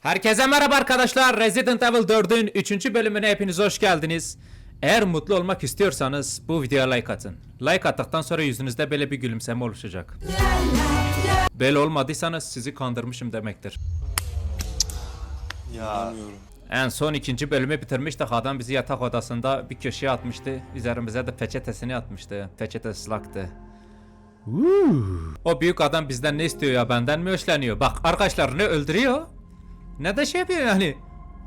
Herkese merhaba arkadaşlar. Resident Evil 4'ün 3. bölümüne hepiniz hoş geldiniz. Eğer mutlu olmak istiyorsanız bu videoya like atın. Like attıktan sonra yüzünüzde böyle bir gülümseme oluşacak. Böyle olmadıysanız sizi kandırmışım demektir. Ya En son ikinci bölümü bitirmiştik. Adam bizi yatak odasında bir köşeye atmıştı. Üzerimize de peçetesini atmıştı. Peçete ıslaktı. O büyük adam bizden ne istiyor ya? Benden mi hoşlanıyor? Bak arkadaşlar ne öldürüyor? Ne de şey yapıyor yani?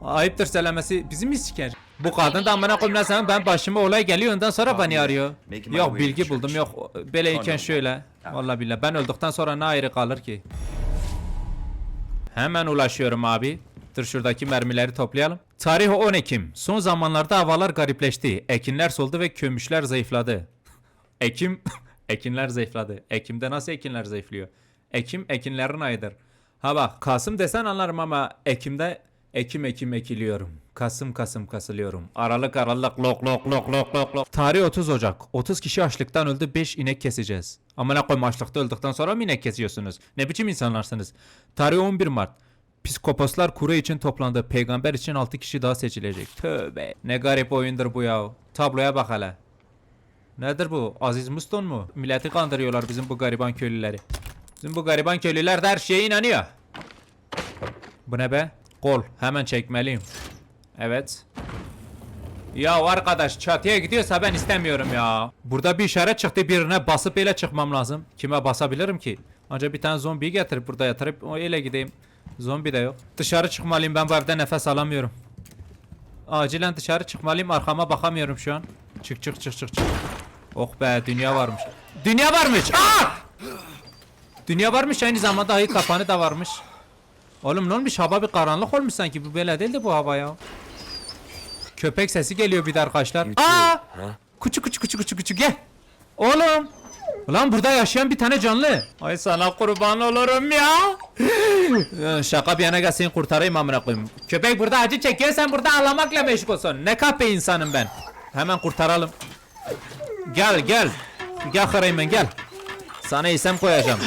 Ayıptır söylemesi bizi mi siker? Bu kadın da amına koyayım sen ben başıma olay geliyor ondan sonra beni arıyor. Yok bilgi buldum yok böyleyken şöyle. Vallahi billahi ben öldükten sonra ne ayrı kalır ki? Hemen ulaşıyorum abi. Dur şuradaki mermileri toplayalım. Tarih 10 Ekim. Son zamanlarda havalar garipleşti. Ekinler soldu ve kömüşler zayıfladı. Ekim, ekinler zayıfladı. Ekim'de nasıl ekinler zayıflıyor? Ekim, ekinlerin ayıdır. Ha bak, Kasım desen anlarım ama Ekim'de Ekim Ekim ekiliyorum. Kasım Kasım kasılıyorum. Aralık Aralık lok lok lok lok lok lok. Tarih 30 Ocak. 30 kişi açlıktan öldü 5 inek keseceğiz. Ama ne koyma açlıkta öldükten sonra mı inek kesiyorsunuz? Ne biçim insanlarsınız? Tarih 11 Mart. Psikoposlar kuru için toplandı. Peygamber için 6 kişi daha seçilecek. Tövbe. Ne garip oyundur bu ya. Tabloya bak hele. Nedir bu? Aziz Muston mu? Milleti kandırıyorlar bizim bu gariban köylüleri. Bizim bu gariban köylüler de her şeye inanıyor. Bu ne be? Kol. Hemen çekmeliyim. Evet. Ya arkadaş çatıya gidiyorsa ben istemiyorum ya. Burada bir işaret çıktı birine basıp öyle çıkmam lazım. Kime basabilirim ki? Ancak bir tane zombiyi getirip burada yatırıp o öyle gideyim. Zombi de yok. Dışarı çıkmalıyım ben bu evde nefes alamıyorum. Acilen dışarı çıkmalıyım arkama bakamıyorum şu an. Çık çık çık çık çık. Oh be dünya varmış. Dünya varmış. Aa! Dünya varmış aynı zamanda ayı kapanı da varmış. Oğlum ne olmuş hava bir karanlık olmuş sanki bu böyle değildi bu hava ya. Köpek sesi geliyor bir de arkadaşlar. Aa! Küçük küçük küçük küçük küçük gel. Oğlum. Ulan burada yaşayan bir tane canlı. Ay sana kurban olurum ya. Şaka bir yana gel seni kurtarayım amına koyayım. Köpek burada acı çekiyor sen burada ağlamakla meşgulsün. Ne kahpe insanım ben. Hemen kurtaralım. Gel gel. Gel Haraymen gel. Sana isem koyacağım.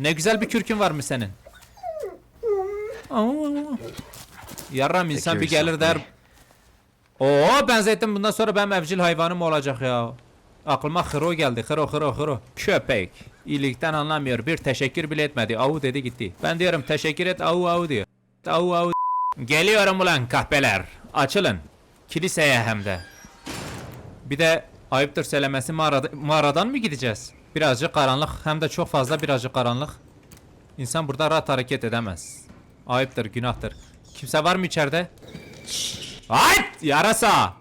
Ne güzel bir kürkün varmış senin. Yarram insan bir gelir der. Oo benzettim bundan sonra benim evcil hayvanım olacak ya. Aklıma hıro geldi. Hıro hıro hıro. Köpek. İyilikten anlamıyor. Bir teşekkür bile etmedi. Avu dedi gitti. Ben diyorum teşekkür et avu avu diyor. Avu avu. Geliyorum ulan kahpeler. Açılın. Kiliseye hem de. Bir de ayıptır söylemesi mağarada, mağaradan mı gideceğiz? Birazcık karanlık hem de çok fazla birazcık karanlık. İnsan burada rahat hareket edemez. Ayıptır, günahtır. Kimse var mı içeride? Ay! Yarasa!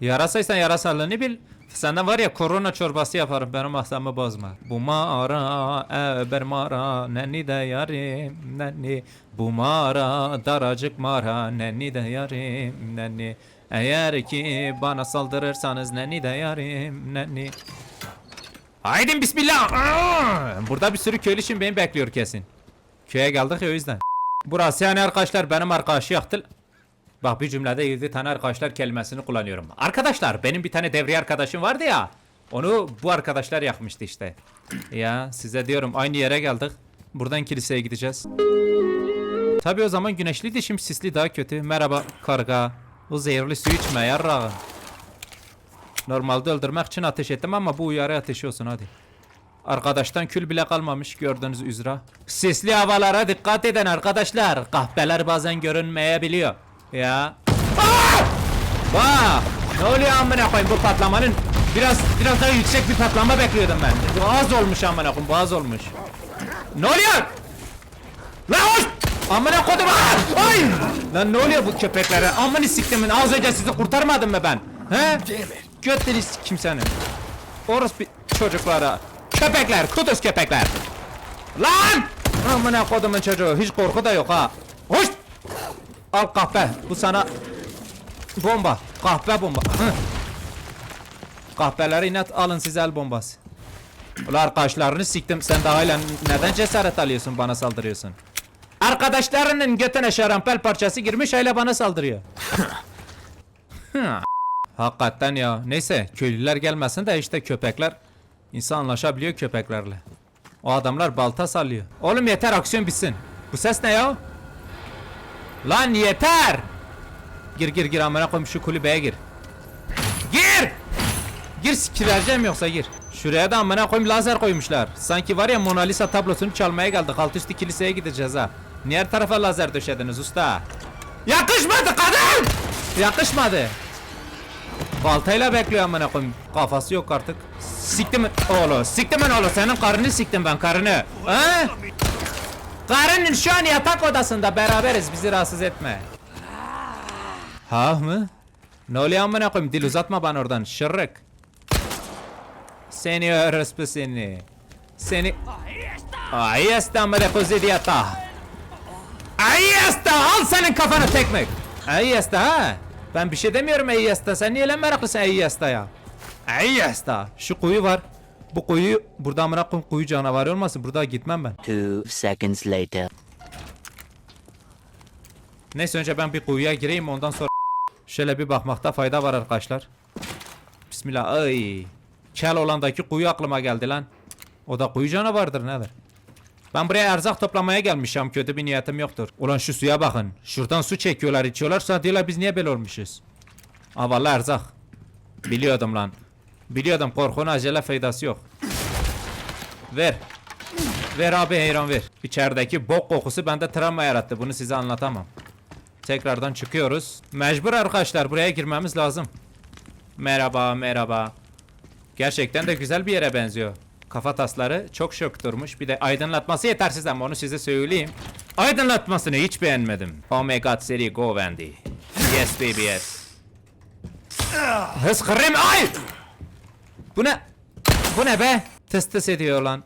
Yarasaysan yarasalığını bil. Senden var ya korona çorbası yaparım benim aslamı bozma. Bu mağara eber mağara nenni de yarim nenni. Bu mağara daracık mağara nenni de yarim nenni. Eğer ki bana saldırırsanız nenni de yarim nenni. Haydi bismillah. Burada bir sürü köylü şimdi beni bekliyor kesin. Köye geldik ya o yüzden. Burası yani arkadaşlar benim arkadaşı yaktı. Bak bir cümlede 7 tane arkadaşlar kelimesini kullanıyorum. Arkadaşlar benim bir tane devriye arkadaşım vardı ya. Onu bu arkadaşlar yakmıştı işte. Ya size diyorum aynı yere geldik. Buradan kiliseye gideceğiz. Tabii o zaman güneşliydi şimdi sisli daha kötü. Merhaba karga. O zehirli su içme yarrağım. Normalde öldürmek için ateş ettim ama bu uyarı ateşi olsun hadi. Arkadaştan kül bile kalmamış gördüğünüz üzere. Sisli havalara dikkat edin arkadaşlar. Kahpeler bazen görünmeyebiliyor. Ya. Aa! Bak! Ne oluyor amına koyayım bu patlamanın? Biraz biraz daha yüksek bir patlama bekliyordum ben. Bu az olmuş amına koyayım, bu az olmuş. Ne oluyor? Lan hoş! Amına koydum aa! Ay! Lan ne oluyor bu köpeklere? Amını siktimin az önce sizi kurtarmadım mı ben? He? Götleri kim senin? Orospu çocuklara. Köpekler, kuduz köpekler. Lan! Amına kodumun çocuğu. Hiç korku da yok ha. Hoş! Al kahpe. Bu sana bomba. Kahpe bomba. Hı. Kahpeleri net alın size el bombası. Ulan arkadaşlarını siktim. Sen de hala neden cesaret alıyorsun bana saldırıyorsun? Arkadaşlarının götüne şarampel parçası girmiş hala bana saldırıyor. Hakikaten ya. Neyse köylüler gelmesin de işte köpekler insan anlaşabiliyor köpeklerle. O adamlar balta sallıyor. Oğlum yeter aksiyon bitsin. Bu ses ne ya? Lan yeter. Gir gir gir amına koyayım şu kulübeye gir. Gir! Gir sikireceğim yoksa gir. Şuraya da amına koyayım lazer koymuşlar. Sanki var ya Mona Lisa tablosunu çalmaya geldik. Alt üstü kiliseye gideceğiz ha. Niye her tarafa lazer döşediniz usta? Yakışmadı kadın! Yakışmadı. Baltayla bekliyor amına koyayım. Kafası yok artık. Siktim oğlu. Siktim ben oğlu. Senin karını siktim ben karını. Ha? Karının şu an yatak odasında beraberiz. Bizi rahatsız etme. Ha mı? Ne oluyor amına koyayım? Dil uzatma bana oradan. Şırrık. Seni orospu seni. Seni... Ahí está mariposa idiota. Ahí está. Al senin kafana tekmek. Ahí está ha. Ben bir şey demiyorum está. Sen niye lan meraklısın ahí está ya? Ahí está. Şu kuyu var. Bu kuyu burada amına koyayım kuyu canavarı olmasın. Burada gitmem ben. Two seconds later. Neyse önce ben bir kuyuya gireyim ondan sonra şöyle bir bakmakta fayda var arkadaşlar. Bismillah. Ay. Kel olandaki kuyu aklıma geldi lan. O da kuyu canavardır nedir? Ben buraya erzak toplamaya gelmişim. Kötü bir niyetim yoktur. Ulan şu suya bakın. Şuradan su çekiyorlar içiyorlar. Sonra diyorlar biz niye böyle olmuşuz? Aa vallahi erzak. Biliyordum lan. Biliyordum korkunun acele faydası yok. Ver. Ver abi heyran ver. İçerideki bok kokusu bende travma yarattı. Bunu size anlatamam. Tekrardan çıkıyoruz. Mecbur arkadaşlar buraya girmemiz lazım. Merhaba merhaba. Gerçekten de güzel bir yere benziyor. Kafa tasları çok şok durmuş. Bir de aydınlatması yetersiz ama onu size söyleyeyim. Aydınlatmasını hiç beğenmedim. Oh my god seri go Wendy. Yes baby yes. Hız kırım ay! Bu ne? Bu ne be? Tıs tıs ediyor lan.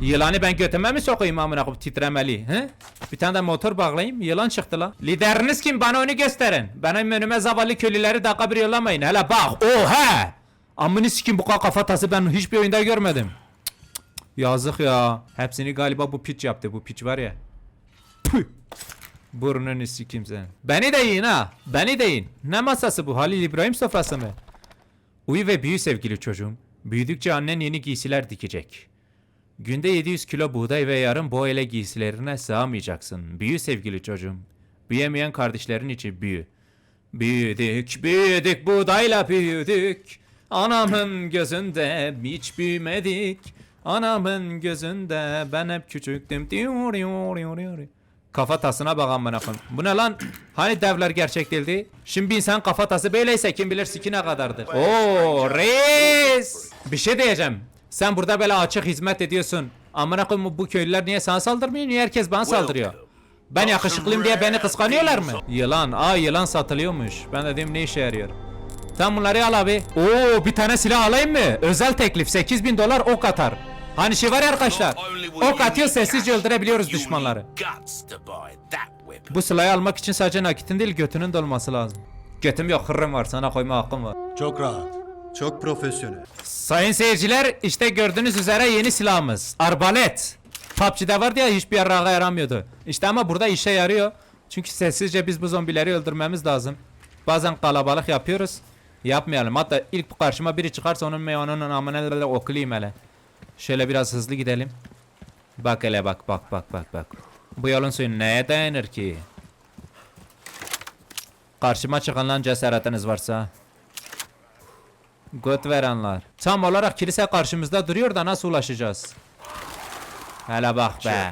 Yılanı ben götüme mi sokayım amına koyayım titremeli he? Bir tane de motor bağlayayım yılan çıktı lan. Lideriniz kim bana onu gösterin. Benim önüme zavallı köylüleri dakika bir yollamayın. Hele bak oha! Amını sikim bu kafa tası ben hiçbir oyunda görmedim. Yazık ya. Hepsini galiba bu piç yaptı bu piç var ya. Püh. Burnunu sikim sen. Beni de yiyin ha. Beni de yiyin. Ne masası bu? Halil İbrahim sofrası mı? Uyu ve büyü sevgili çocuğum. Büyüdükçe annen yeni giysiler dikecek. Günde 700 kilo buğday ve yarım boğele giysilerine sığamayacaksın. Büyü sevgili çocuğum. Büyüyemeyen kardeşlerin için büyü. Büyüdük, büyüdük, buğdayla büyüdük. Anamın gözünde hiç büyümedik. Anamın gözünde ben hep küçüktüm. Diyor, diyor, diyor, diyor. Kafa tasına bak amına koyayım. Bu ne lan? Hani devler gerçek değildi? Şimdi bir insan kafa tası böyleyse kim bilir siki ne kadardır. Oo reis. Bir şey diyeceğim. Sen burada böyle açık hizmet ediyorsun. Amına koyayım bu köylüler niye sana saldırmıyor? Niye herkes bana saldırıyor? Ben yakışıklıyım diye beni kıskanıyorlar mı? Yılan. Aa yılan satılıyormuş. Ben dedim ne işe yarıyor? Tam bunları al abi. Oo bir tane silah alayım mı? Özel teklif 8000 dolar ok atar. Hani şey var ya arkadaşlar. Ok atıyor sessizce öldürebiliyoruz düşmanları. Bu silahı almak için sadece nakitin değil götünün de olması lazım. Götüm yok hırrım var sana koyma hakkım var. Çok rahat. Çok profesyonel. Sayın seyirciler işte gördüğünüz üzere yeni silahımız. Arbalet. PUBG'de vardı ya hiçbir yarağa yaramıyordu. İşte ama burada işe yarıyor. Çünkü sessizce biz bu zombileri öldürmemiz lazım. Bazen kalabalık yapıyoruz. Yapmayalım. Hatta ilk karşıma biri çıkarsa onun meyvanının amına oklayayım hele. Şöyle biraz hızlı gidelim. Bak hele bak bak bak bak bak. Bu yolun suyu neye dayanır ki? Karşıma çıkan lan cesaretiniz varsa. Göt verenler. Tam olarak kilise karşımızda duruyor da nasıl ulaşacağız? Hele bak be.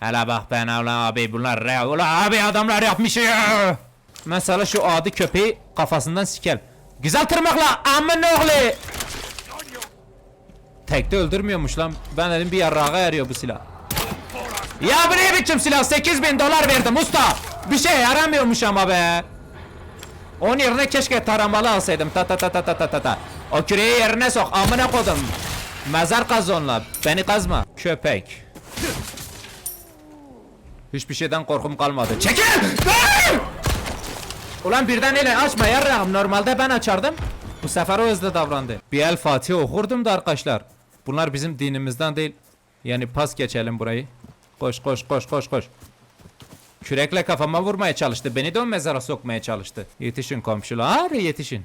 Hele bak ben ulan abi bunlar re ulan abi adamlar yapmış ya. Mesela şu adi köpeği kafasından sikel. Güzel tırmakla amın oğlu. Tekte öldürmüyormuş lan. Ben dedim bir yarrağa yarıyor bu silah. Ya bu ne biçim silah? 8000 dolar verdim usta. Bir şey yaramıyormuş ama be. Onun yerine keşke taramalı alsaydım. Ta ta ta ta ta ta ta ta. O küreği yerine sok. Amına kodum. Mezar kaz onunla. Beni kazma. Köpek. Hiçbir şeyden korkum kalmadı. Çekil! Ulan birden ele açma yarrağım. Normalde ben açardım. Bu sefer o hızlı davrandı. Bir el Fatih okurdum da arkadaşlar. Bunlar bizim dinimizden değil. Yani pas geçelim burayı. Koş koş koş koş koş. Kürekle kafama vurmaya çalıştı. Beni de o mezara sokmaya çalıştı. Yetişin komşular yetişin.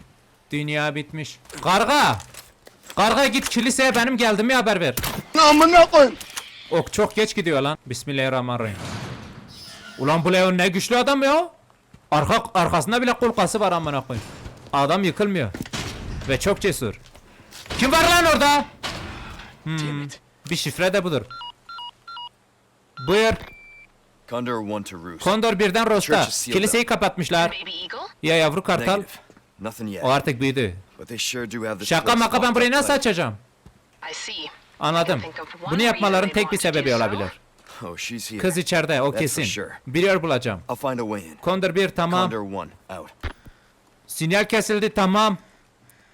Dünya bitmiş. Karga! Karga git kiliseye benim geldiğimi haber ver. Amına koy. Ok çok geç gidiyor lan. Bismillahirrahmanirrahim. Ulan bu Leon ne güçlü adam ya. Arka arkasında bile kolkası var amına koyayım. Adam yıkılmıyor. Ve çok cesur. Kim var lan orada? Hmm, bir şifre de budur. Buyur. Condor one to roost. Kondor birden sealed Kiliseyi kapatmışlar. Ya yavru kartal. O artık büyüdü. Şaka maka ben burayı nasıl açacağım? Anladım. Bunu yapmaların tek bir sebebi olabilir. Oh, she's here. Kız içeride o That's for kesin. sure. Bir yer bulacağım. I'll find a way in. Kondor bir tamam. Condor one out. Sinyal kesildi tamam.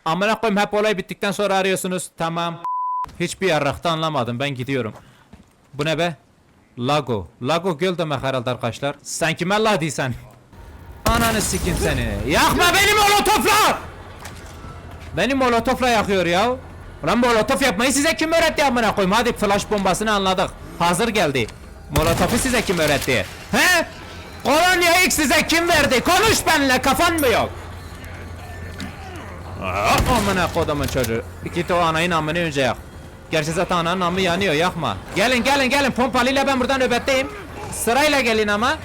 Amına koyayım hep olay bittikten sonra arıyorsunuz. Tamam. Hiçbir yarrakta anlamadım ben gidiyorum. Bu ne be? Lago. Lago göl demek herhalde arkadaşlar. Sen kime la diysen? Ananı sikim seni. Yakma beni molotofla! Beni molotofla yakıyor ya. Ulan molotof yapmayı size kim öğretti amına koyayım? Hadi flash bombasını anladık. Hazır geldi. Molotofu size kim öğretti? He? Kolonya X size kim verdi? Konuş benimle kafan mı yok? Amına kodumun çocuğu. Git o anayın amını önce yak. Gerçi zaten ananın amı yanıyor yakma. Gelin gelin gelin pompalıyla ben buradan nöbetteyim. Sırayla gelin ama.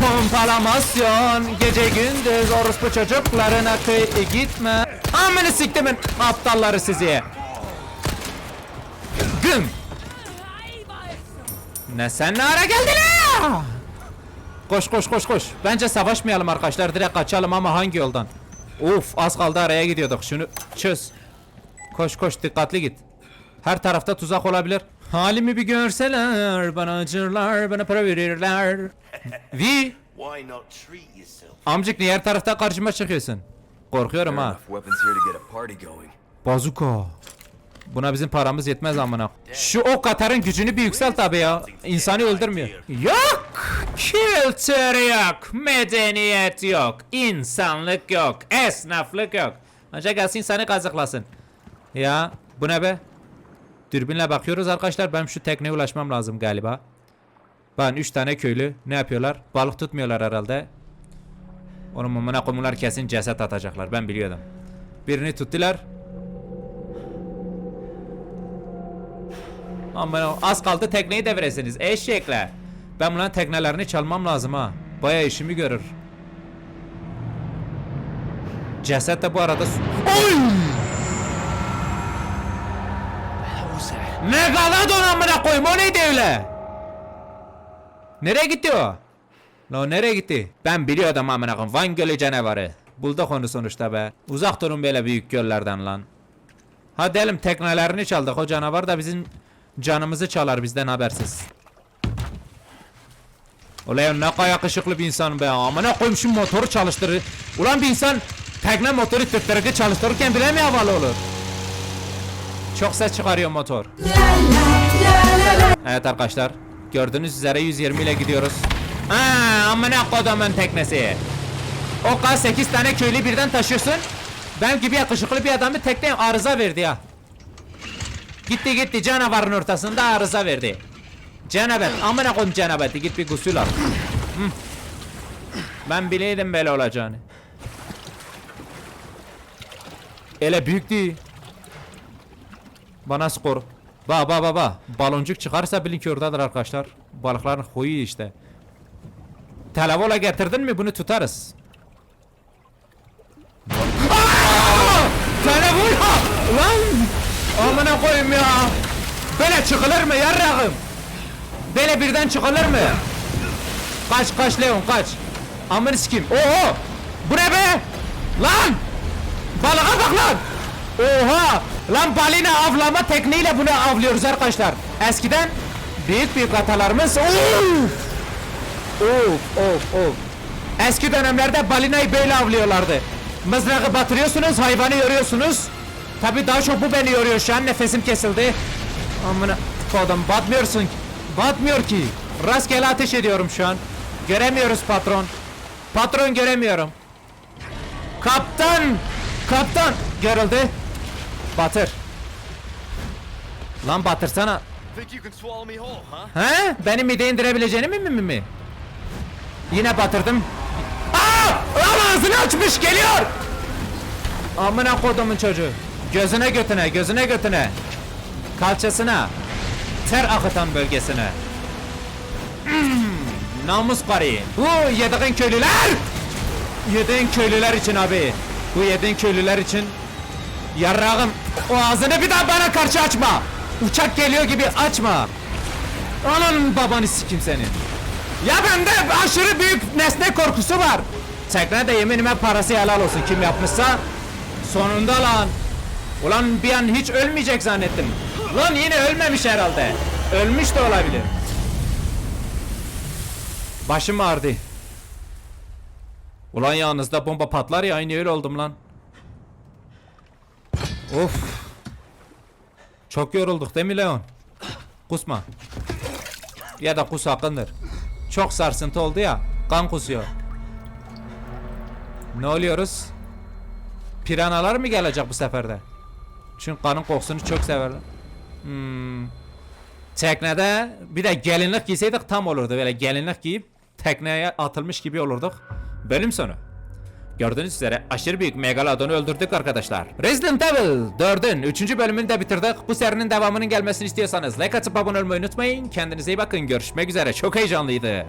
Pompalamasyon gece gündüz orospu çocuklarına köy gitme. Amını siktimin aptalları sizi. Güm. Ne sen ne ara geldin ha? Koş koş koş koş. Bence savaşmayalım arkadaşlar. Direkt kaçalım ama hangi yoldan? Uf az kaldı araya gidiyorduk. Şunu çöz. Koş koş dikkatli git. Her tarafta tuzak olabilir. Halimi bir görseler bana acırlar bana para verirler. Vi Why not treat yourself? amcık niye her tarafta karşıma çıkıyorsun? Korkuyorum ha. Bazuka. Buna bizim paramız yetmez amına. Şu ok atarın gücünü bir yükselt abi ya. İnsanı öldürmüyor. Yok. Kültür yok. Medeniyet yok. insanlık yok. Esnaflık yok. Ancak gelsin seni kazıklasın. Ya bu ne be? Dürbünle bakıyoruz arkadaşlar. Benim şu tekneye ulaşmam lazım galiba. Ben 3 tane köylü ne yapıyorlar? Balık tutmuyorlar herhalde. Onun mumuna koymular kesin ceset atacaklar. Ben biliyordum. Birini tuttular. Aman az kaldı tekneyi deviresiniz eşekler. Ben bunların teknelerini çalmam lazım ha. Baya işimi görür. Ceset de bu arada Oy! Megalodon amına koyayım o neydi öyle? Nereye gitti o? La o nereye gitti? Ben biliyordum amına koyayım Van Gölü canavarı. Bulduk onu sonuçta be. Uzak durun böyle büyük göllerden lan. Hadi elim teknelerini çaldık. O canavar da bizim canımızı çalar bizden habersiz. Ulan ne kadar yakışıklı bir insan be. Amına koyayım şu motoru çalıştırır. Ulan bir insan tekne motoru tüttürürken çalıştırırken bile mi havalı olur? Çok ses çıkarıyor motor. Evet arkadaşlar. Gördüğünüz üzere 120 ile gidiyoruz. Aa, amına kodumun teknesi. O kadar 8 tane köylü birden taşıyorsun. Ben gibi yakışıklı bir adamı tekne arıza verdi ya. Gitti gitti canavarın ortasında arıza verdi. Cenabet amına koyayım cenabeti git bir gusül al. Ben bileydim böyle olacağını. Ele büyük değil. Bana skor. Ba ba ba ba. Baloncuk çıkarsa bilin ki oradadır arkadaşlar. Balıkların huyu işte. Televola getirdin mi bunu tutarız. Televola! Lan! Amına koyayım ya. Böyle çıkılır mı yarrağım? Böyle birden çıkılır mı? Kaç kaç Leon kaç. Amını sikim. Oho! Bu ne be? Lan! Balığa bak lan! Oha! Lan balina avlama tekniğiyle bunu avlıyoruz arkadaşlar. Eskiden büyük büyük atalarımız Of! Of of of. Eski dönemlerde balinayı böyle avlıyorlardı. Mızrağı batırıyorsunuz, hayvanı yoruyorsunuz. Tabi daha çok bu beni yoruyor şu an nefesim kesildi. Amına kodum batmıyorsun. ki. Batmıyor ki. Rastgele ateş ediyorum şu an. Göremiyoruz patron. Patron göremiyorum. Kaptan! Kaptan! Görüldü. Batır. Lan batırsana. He? Beni mide indirebileceğini mi mi mi mi? Yine batırdım. Aa! Lan ağzını açmış geliyor. Amına kodumun çocuğu. Gözüne götüne, gözüne götüne. Kalçasına. Ter akıtan bölgesine. Hmm, Namus karı. Bu yediğin köylüler. Yediğin köylüler için abi. Bu yediğin köylüler için. Yarrağım. O ağzını bir daha bana karşı açma. Uçak geliyor gibi açma. Ananın babanı sikim senin. Ya bende aşırı büyük nesne korkusu var. Tekne de yeminime parası helal olsun kim yapmışsa. Sonunda lan. Ulan bir an hiç ölmeyecek zannettim. Lan yine ölmemiş herhalde. Ölmüş de olabilir. Başım ağrıdı. Ulan yanınızda bomba patlar ya aynı öyle oldum lan. Of. Çok yorulduk değil mi Leon? Kusma. Ya da kus hakkındır. Çok sarsıntı oldu ya. Kan kusuyor. Ne oluyoruz? Piranalar mı gelecek bu seferde? Çünkü kanın kokusunu çok severler. Hmm. Teknede bir de gelinlik giyseydik tam olurdu. Böyle gelinlik giyip tekneye atılmış gibi olurduk. Bölüm sonu. Gördüğünüz üzere aşırı büyük megalodonu öldürdük arkadaşlar. Resident Evil 4'ün 3. bölümünü de bitirdik. Bu serinin devamının gelmesini istiyorsanız like atıp abone olmayı unutmayın. Kendinize iyi bakın. Görüşmek üzere. Çok heyecanlıydı.